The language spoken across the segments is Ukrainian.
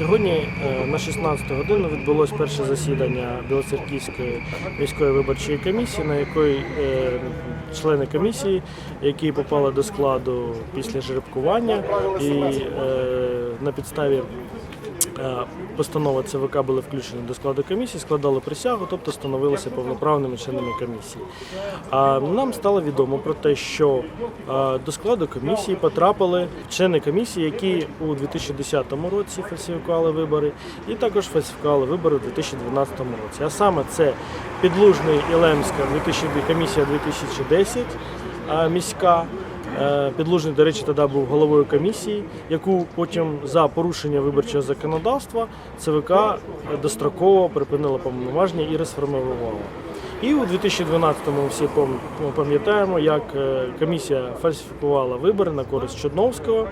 Сьогодні е, на 16 годину відбулось перше засідання Білоцерківської міської виборчої комісії, на якої е, члени комісії, які попали до складу після жеребкування, і е, на підставі е, постанови ЦВК були включені до складу комісії, складали присягу, тобто становилися повноправними членами комісії. Нам стало відомо про те, що е, до складу комісії потрапили члени комісії, які у 2010 році фальсифікували вибори, і також фальсифікували вибори у 2012 році. А саме це Підлужний і Лемська 2000 комісія 2010 е, міська. Е, Підлужний, до речі, тоді був головою комісії, яку потім за порушення виборчого законодавства ЦВК достроково припинила повноваження і розформувала. І у 2012-му всі пам- пам'ятаємо, як е, комісія фальсифікувала вибори на користь Чудновського.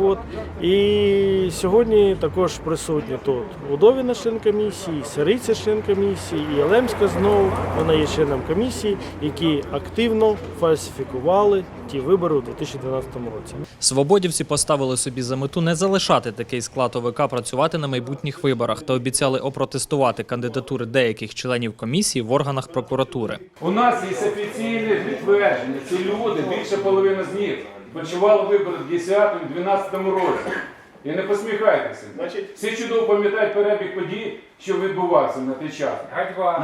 От. І сьогодні також присутні тут Удовіна член комісії, Сириця член комісії, і Елемська знову, вона є членом комісії, які активно фальсифікували ті вибори у 2012 році. Свободівці поставили собі за мету не залишати такий склад ОВК працювати на майбутніх виборах та обіцяли опротестувати кандидатури деяких членів комісії в органах прокуратури. У нас є офіційне підтвердження. Ці люди, більше половини з них, почували вибори в 10-12 році. І не посміхайтеся. Всі чудово пам'ятають перебіг подій, що відбувався на той час.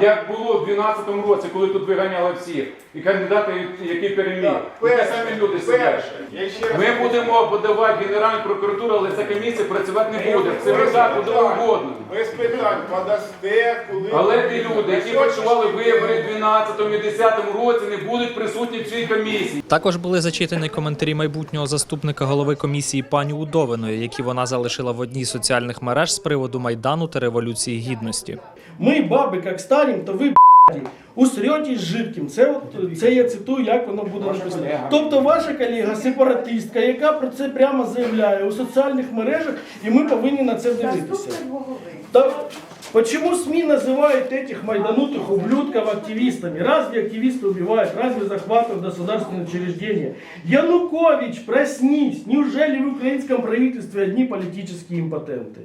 Як було в 12-му році, коли тут виганяли всіх, і кандидати, які переміг. І самі люди сидять. Ми будемо подавати Генеральну прокуратуру, але ця комісія працювати не буде. Це так куди угодно. Без питань подасте, коли... Але ті люди, які почували вибори в 12-10 році, не будуть присутні в цій комісії. Також були зачитані коментарі майбутнього заступника голови комісії пані Удовиної, які вона залишила в одній з соціальних мереж з приводу майдану та революції гідності. Ми, баби, як станемо, то ви б***ді, з жидким. Це, от, це я цитую, як воно буде написано. Тобто ваша колега сепаратистка, яка про це прямо заявляє у соціальних мережах, і ми повинні на це дивитися. Та, Почему СМИ называют этих майданутых ублюдков активистами? Разве активисты убивают? Разве захватывают государственные учреждения? Янукович, проснись! Неужели в украинском правительстве одни политические импотенты?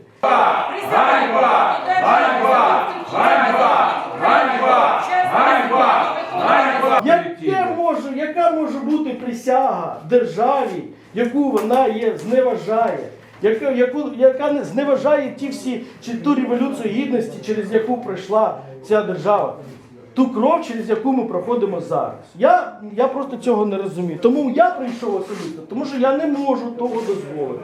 Яке може, яка може бути присяга державі, яку вона є, зневажає, Яка, яку, яка не зневажає ті всі чи ту революцію гідності, через яку пройшла ця держава, ту кров, через яку ми проходимо зараз. Я, я просто цього не розумію. Тому я прийшов особисто, тому що я не можу того дозволити.